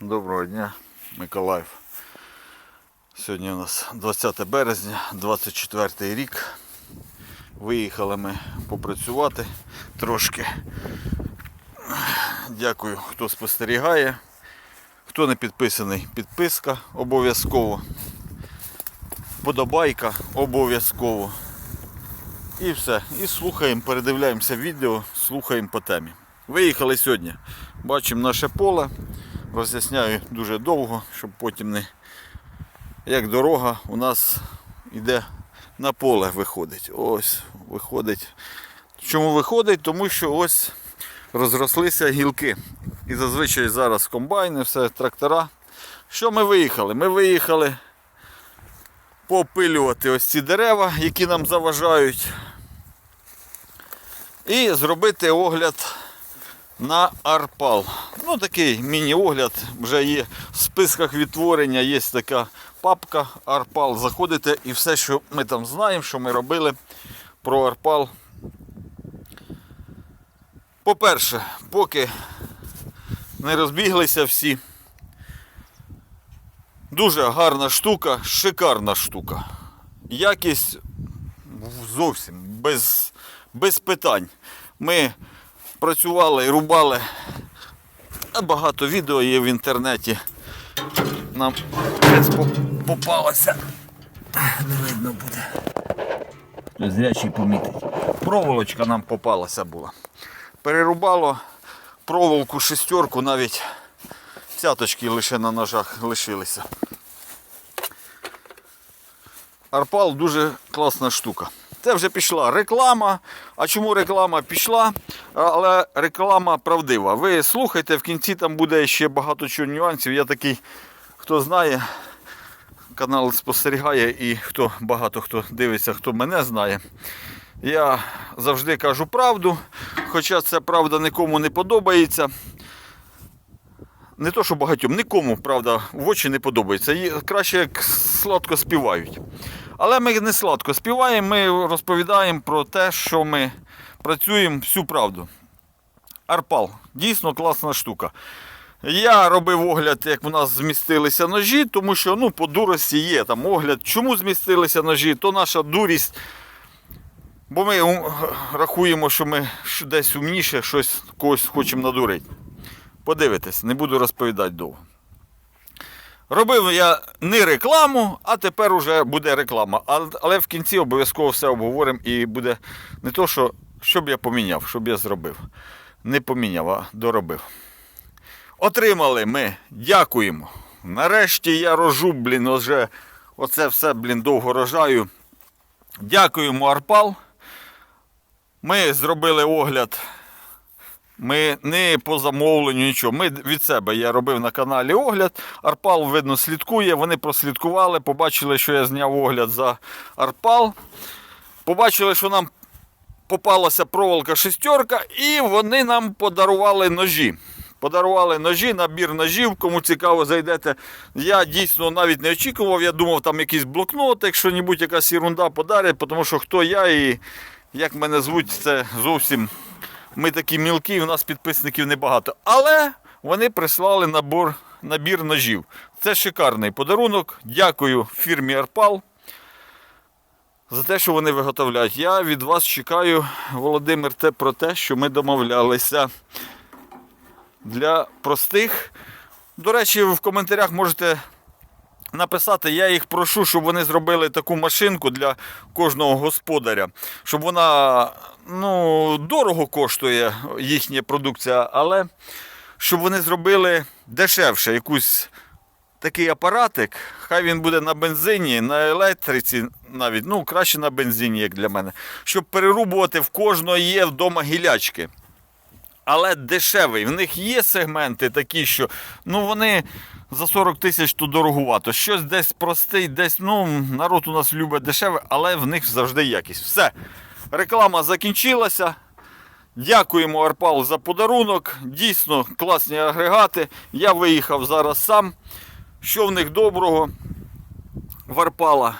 Доброго дня, Миколаїв. Сьогодні у нас 20 березня, 24 рік. Виїхали ми попрацювати трошки. Дякую, хто спостерігає. Хто не підписаний, підписка обов'язково. Подобайка обов'язково. І все. І слухаємо, передивляємося відео, слухаємо по темі. Виїхали сьогодні. Бачимо наше поле. Роз'ясняю дуже довго, щоб потім не. Як дорога у нас йде на поле виходить. Ось виходить. Чому виходить? Тому що ось розрослися гілки. І зазвичай зараз комбайни, все, трактора. Що ми виїхали? Ми виїхали попилювати ось ці дерева, які нам заважають. І зробити огляд на Арпал. Ну, такий міні-огляд. Вже є в списках відтворення, є така папка Арпал. Заходите і все, що ми там знаємо, що ми робили про Арпал. По-перше, поки не розбіглися всі. Дуже гарна штука, шикарна штука. Якість зовсім без, без питань. Ми працювали і рубали. Багато відео є в інтернеті. Нам попалося. Не видно буде. Зрячий помітить. Проволочка нам попалася була. Перерубало проволоку шестерку, навіть цяточки лише на ножах лишилися. Арпал дуже класна штука. Це вже пішла реклама. А чому реклама пішла? Але реклама правдива. Ви слухайте, в кінці там буде ще багато чого нюансів. Я такий, хто знає, канал спостерігає і хто багато хто дивиться, хто мене знає. Я завжди кажу правду, хоча ця правда нікому не подобається. Не то, що багатьом, нікому, правда, в очі не подобається. Краще як сладко співають. Але ми не сладко співаємо, ми розповідаємо про те, що ми працюємо всю правду. Арпал дійсно класна штука. Я робив огляд, як в нас змістилися ножі, тому що ну, по дурості є там огляд, чому змістилися ножі, то наша дурість. Бо ми рахуємо, що ми десь умніше щось когось хочемо надурити. Подивитесь, не буду розповідати довго. Робив я не рекламу, а тепер уже буде реклама. Але в кінці обов'язково все обговоримо і буде не то, що, що б я поміняв, що б я зробив. Не поміняв, а доробив. Отримали ми, дякуємо. Нарешті я рожу, блін, вже оце все, блін, довго рожаю. Дякуємо, Арпал. Ми зробили огляд. Ми не по замовленню нічого. Ми від себе я робив на каналі огляд. Арпал, видно, слідкує. Вони прослідкували, побачили, що я зняв огляд за Арпал. Побачили, що нам попалася проволока шестерка, і вони нам подарували ножі. Подарували ножі, набір ножів. Кому цікаво, зайдете. Я дійсно навіть не очікував. Я думав, там якийсь блокнот, якщо небудь якась ерунда подарять, тому що хто я і як мене звуть, це зовсім. Ми такі мілкі, у нас підписників небагато. Але вони прислали набор, набір ножів. Це шикарний подарунок. Дякую фірмі Арпал за те, що вони виготовляють. Я від вас чекаю, Володимир, те про те, що ми домовлялися для простих. До речі, в коментарях можете написати, я їх прошу, щоб вони зробили таку машинку для кожного господаря, щоб вона ну, дорого коштує їхня продукція, але щоб вони зробили дешевше якусь такий апаратик, хай він буде на бензині, на електриці навіть, ну краще на бензині, як для мене, щоб перерубувати в кожного є вдома гілячки. Але дешевий. В них є сегменти такі, що ну вони за 40 тисяч то дорогувато. Щось десь простий, десь ну народ у нас любить дешеве, але в них завжди якість. Все. Реклама закінчилася. Дякуємо Арпал за подарунок. Дійсно класні агрегати. Я виїхав зараз сам. Що в них доброго в Арпала?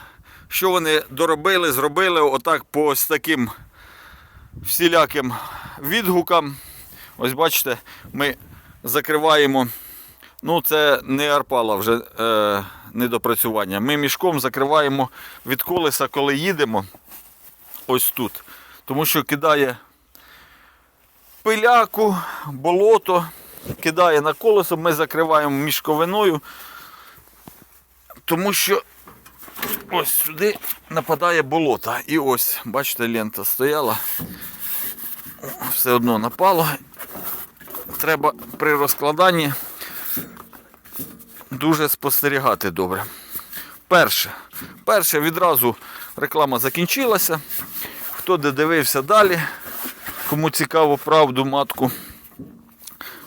Що вони доробили, зробили отак по ось таким всіляким відгукам. Ось бачите, ми закриваємо Ну, це не арпала вже е, недопрацювання. Ми мішком закриваємо від колеса, коли їдемо ось тут. Тому що кидає пиляку, болото, кидає на колесо, ми закриваємо мішковиною, тому що ось сюди нападає болото. І ось, бачите, лента стояла. Все одно напало. Треба при розкладанні дуже спостерігати добре. Перше. Перше відразу реклама закінчилася. Хто де дивився далі, кому цікаво правду матку.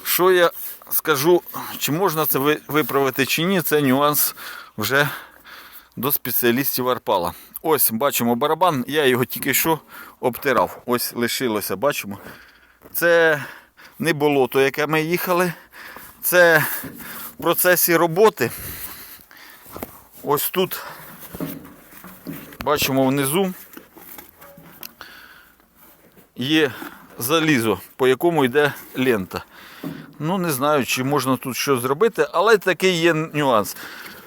Що я скажу, чи можна це виправити чи ні, це нюанс вже до спеціалістів Арпала. Ось бачимо барабан, я його тільки що обтирав. Ось лишилося, бачимо. Це не болото, яке ми їхали. Це в процесі роботи. Ось тут бачимо внизу є залізо, по якому йде лента. Ну, не знаю, чи можна тут щось зробити, але такий є нюанс.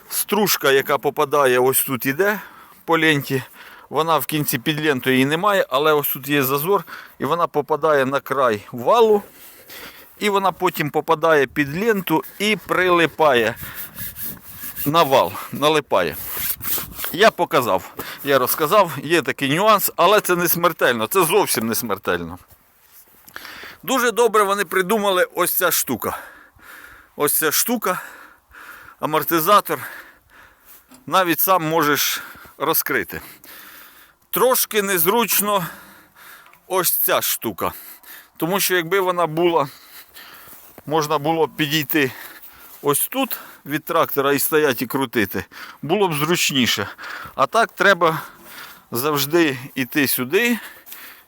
Стружка, яка попадає, ось тут іде по ленті. Вона в кінці під лентою її немає, але ось тут є зазор, і вона попадає на край валу. І вона потім попадає під ленту і прилипає на вал, налипає. Я показав, я розказав, є такий нюанс, але це не смертельно, це зовсім не смертельно. Дуже добре вони придумали ось ця штука. Ось ця штука, амортизатор. Навіть сам можеш розкрити. Трошки незручно ось ця штука. Тому що якби вона була, можна було б підійти ось тут від трактора і стояти і крутити, було б зручніше. А так треба завжди йти сюди.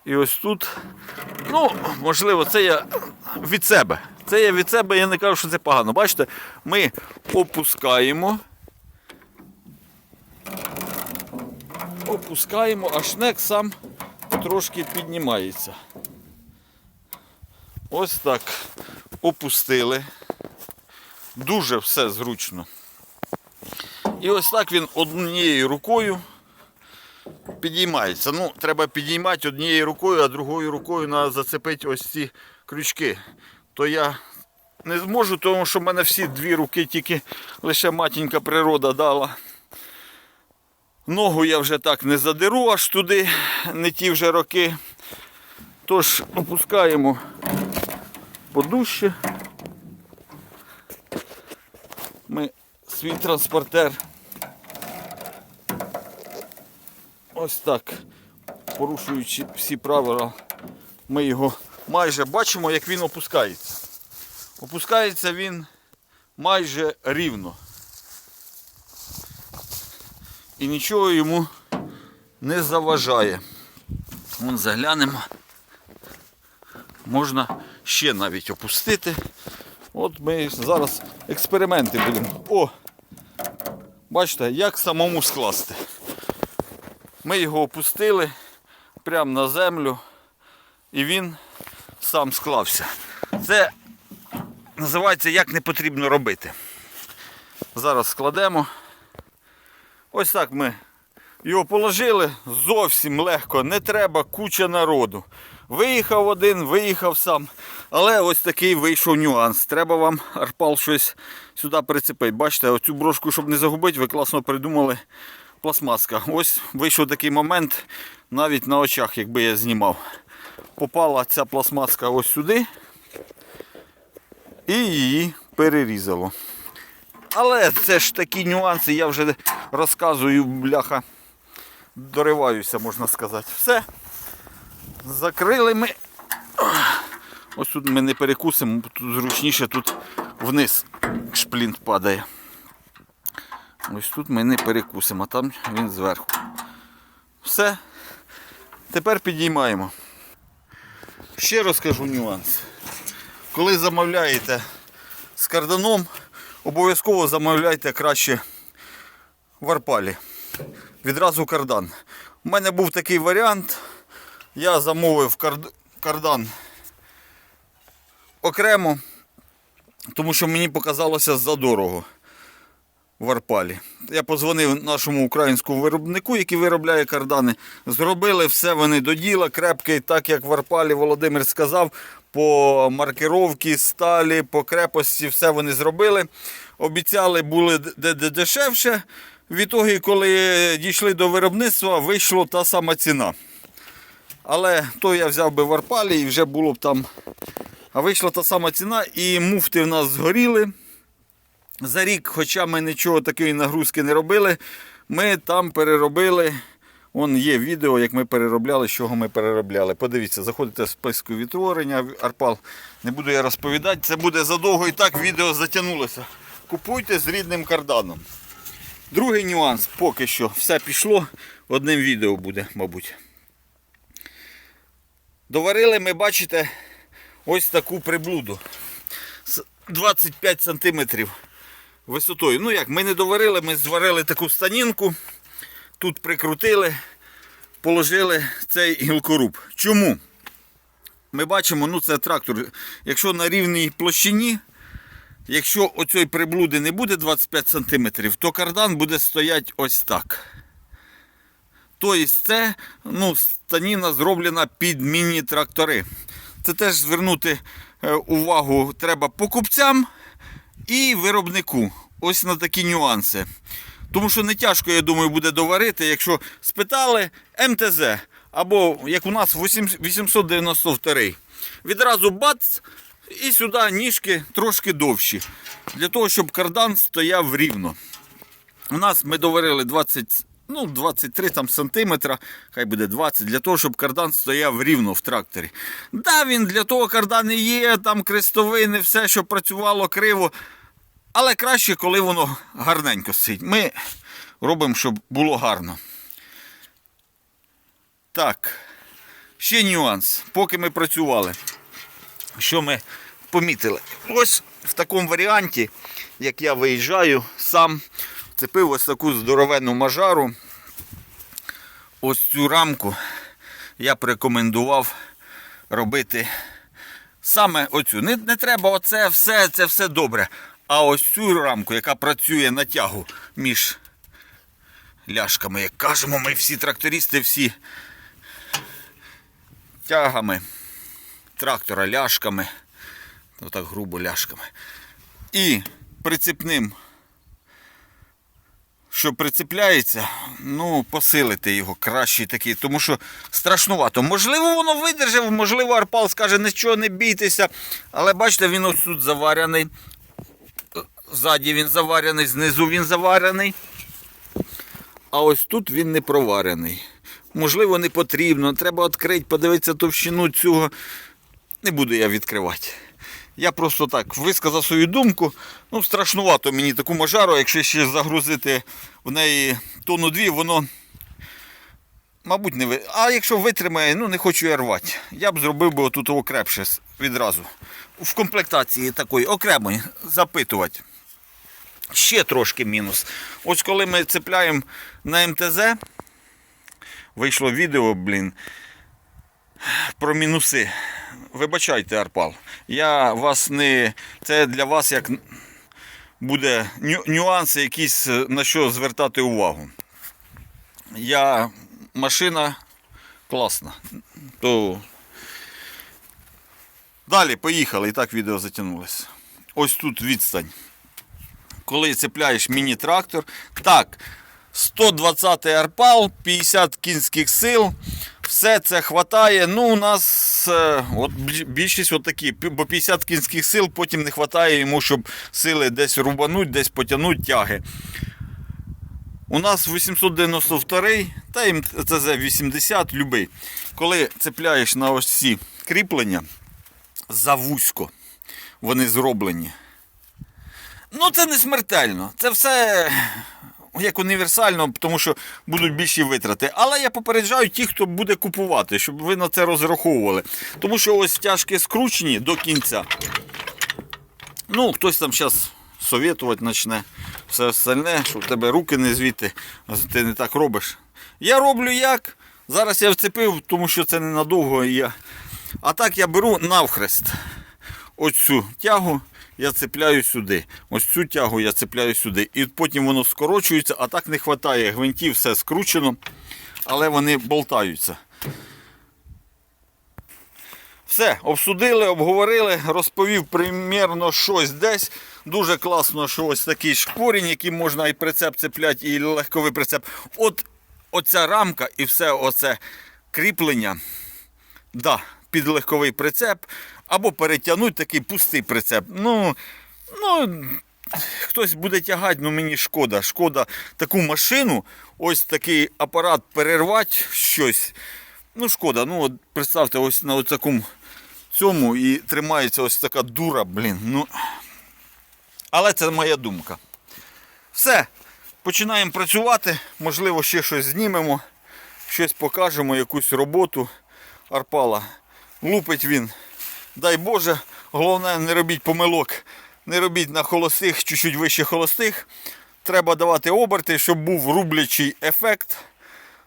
І ось тут. Ну, можливо, це я від себе. Це я від себе, я не кажу, що це погано. Бачите, ми опускаємо. Опускаємо, а шнек сам трошки піднімається. Ось так. Опустили. Дуже все зручно. І ось так він однією рукою підіймається. Ну, треба підіймати однією рукою, а другою рукою треба зацепити ось ці крючки. То я не зможу, тому що в мене всі дві руки тільки лише матінька природа дала. Ногу я вже так не задеру аж туди, не ті вже роки. Тож опускаємо подужче. Ми свій транспортер ось так, порушуючи всі правила, ми його майже бачимо, як він опускається. Опускається він майже рівно. І нічого йому не заважає. Вон заглянемо. Можна ще навіть опустити. От ми зараз експерименти будемо. О! Бачите, як самому скласти. Ми його опустили прямо на землю і він сам склався. Це називається як не потрібно робити. Зараз складемо. Ось так ми його положили зовсім легко, не треба куча народу. Виїхав один, виїхав сам. Але ось такий вийшов нюанс. Треба вам арпал щось сюди прицепити. Бачите, оцю брошку, щоб не загубити, ви класно придумали пластмаска. Ось вийшов такий момент навіть на очах, якби я знімав. Попала ця пластмаска ось сюди і її перерізало. Але це ж такі нюанси, я вже розказую, бляха, дориваюся, можна сказати. Все. Закрили ми. Ось тут ми не перекусимо, бо тут зручніше тут вниз шплінт падає. Ось тут ми не перекусимо, а там він зверху. Все. Тепер підіймаємо. Ще розкажу нюанс. Коли замовляєте з карданом, обов'язково замовляйте краще в арпалі. Відразу кардан. У мене був такий варіант. Я замовив кардан окремо. тому що мені показалося задорого в Арпалі. Я позвонив нашому українському виробнику, який виробляє кардани. Зробили все вони до діла, крепкий, так як в Арпалі Володимир сказав, по маркировці, сталі, по крепості, все вони зробили. Обіцяли були де, де дешевше. В ітогі, коли дійшли до виробництва, вийшла та сама ціна. Але то я взяв би в Арпалі і вже було б там. А вийшла та сама ціна, і муфти в нас згоріли. За рік, хоча ми нічого такої нагрузки не робили, ми там переробили. Вон є відео, як ми переробляли, з чого ми переробляли. Подивіться, заходите в списку відтворення, Арпал. Не буду я розповідати, це буде задовго і так відео затягнулося. Купуйте з рідним карданом. Другий нюанс, поки що все пішло, одним відео буде, мабуть. Доварили ми, бачите, ось таку приблуду. З 25 сантиметрів висотою. Ну як, ми не доварили, ми зварили таку станінку, тут прикрутили, положили цей гілкоруб. Чому? Ми бачимо, ну це трактор. Якщо на рівній площині, якщо оцієї приблуди не буде 25 см, то кардан буде стояти ось так. Тобто це ну, станіна зроблена під міні-трактори. Це теж звернути е, увагу треба покупцям і виробнику. Ось на такі нюанси. Тому що не тяжко, я думаю, буде доварити, якщо спитали МТЗ або як у нас 892. Відразу бац і сюди ніжки трошки довші. Для того, щоб кардан стояв рівно. У нас ми доварили 20, ну, 23 там, сантиметра, хай буде 20, для того, щоб кардан стояв рівно в тракторі. Да, він для того кардан і є, там крестовини, все, що працювало криво. Але краще, коли воно гарненько сидить. Ми робимо, щоб було гарно. Так, ще нюанс. Поки ми працювали, що ми помітили? Ось в такому варіанті, як я виїжджаю, сам вцепив ось таку здоровенну мажару. Ось цю рамку я б рекомендував робити саме оцю. Не, не треба оце все, це все добре. А ось цю рамку, яка працює на тягу між ляшками, як кажемо, ми всі трактористи, всі тягами трактора ляшками, отак грубо ляшками. І прицепним, що прицепляється, ну, посилити його кращий такий, тому що страшнувато. Можливо, воно видержав, можливо, Арпал скаже, нічого не бійтеся. Але бачите, він ось тут заварений. Ззаді він заварений, знизу він заварений. А ось тут він не проварений. Можливо, не потрібно. Треба відкрити, подивитися товщину цього. Не буду я відкривати. Я просто так висказав свою думку. Ну, страшнувато мені таку мажару, якщо ще загрузити в неї тонну дві, воно, мабуть, не ви. А якщо витримає, ну не хочу я рвати. Я б зробив би отут окрепше відразу. В комплектації такої окремої запитувати. Ще трошки мінус. Ось коли ми цепляємо на МТЗ, вийшло відео, блін, про мінуси. Вибачайте, Арпал. Я вас не. Це для вас як буде нюанси якісь, на що звертати увагу. Я машина класна. То... Далі поїхали, і так відео затягнулося. Ось тут відстань коли цепляєш міні-трактор. Так, 120 арпал, 50 кінських сил. Все це хватає. Ну, у нас е, от більшість от такі, бо 50 кінських сил потім не вистачає йому, щоб сили десь рубануть, десь потягнуть тяги. У нас 892 та й МТЗ 80, любий. Коли цепляєш на ось ці кріплення, завузько вони зроблені. Ну, це не смертельно. Це все як універсально, тому що будуть більші витрати. Але я попереджаю тих, хто буде купувати, щоб ви на це розраховували. Тому що ось тяжкі скручені до кінця. Ну, хтось там зараз совєтувати почне все остальне, що в тебе руки не звідти, ти не так робиш. Я роблю як. Зараз я вцепив, тому що це ненадовго. Я... А так я беру навхрест оцю тягу я цепляю сюди. Ось цю тягу я цепляю сюди. І потім воно скорочується, а так не вистачає. Гвинтів все скручено, але вони болтаються. Все, обсудили, обговорили, розповів примірно щось десь. Дуже класно, що ось такий шкурінь, який можна і прицеп цепляти, і легковий прицеп. От оця рамка і все оце кріплення, да, під легковий прицеп, або перетягнути такий пустий прицеп. Ну, ну, хтось буде тягати, ну мені шкода. Шкода таку машину, ось такий апарат перервати щось. Ну, шкода, ну от представте, ось на такому цьому і тримається ось така дура, блін. Ну. Але це моя думка. Все, починаємо працювати. Можливо, ще щось знімемо, щось покажемо, якусь роботу. Арпала. Лупить він. Дай Боже, головне, не робіть помилок. Не робіть на холостих, чуть-чуть вище холостих. Треба давати оберти, щоб був рублячий ефект.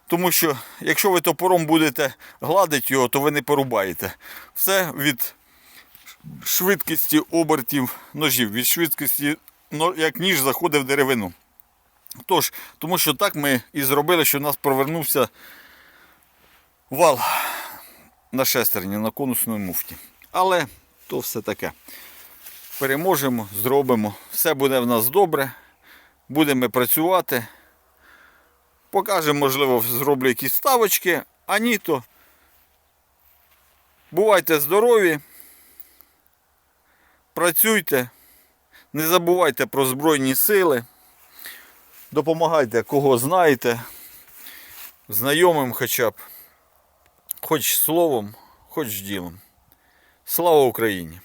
Тому що якщо ви топором будете гладити його, то ви не порубаєте. Все від швидкості обертів ножів, від швидкості, як ніж заходить в деревину. Тож, тому що так ми і зробили, що у нас провернувся вал на шестерні, на конусній муфті. Але то все таке. Переможемо, зробимо. Все буде в нас добре. Будемо працювати. Покажемо, можливо, зроблю якісь ставочки, а ні, то бувайте здорові, працюйте, не забувайте про Збройні сили, допомагайте, кого знаєте, знайомим хоча б, хоч словом, хоч ділом. Слава Україні!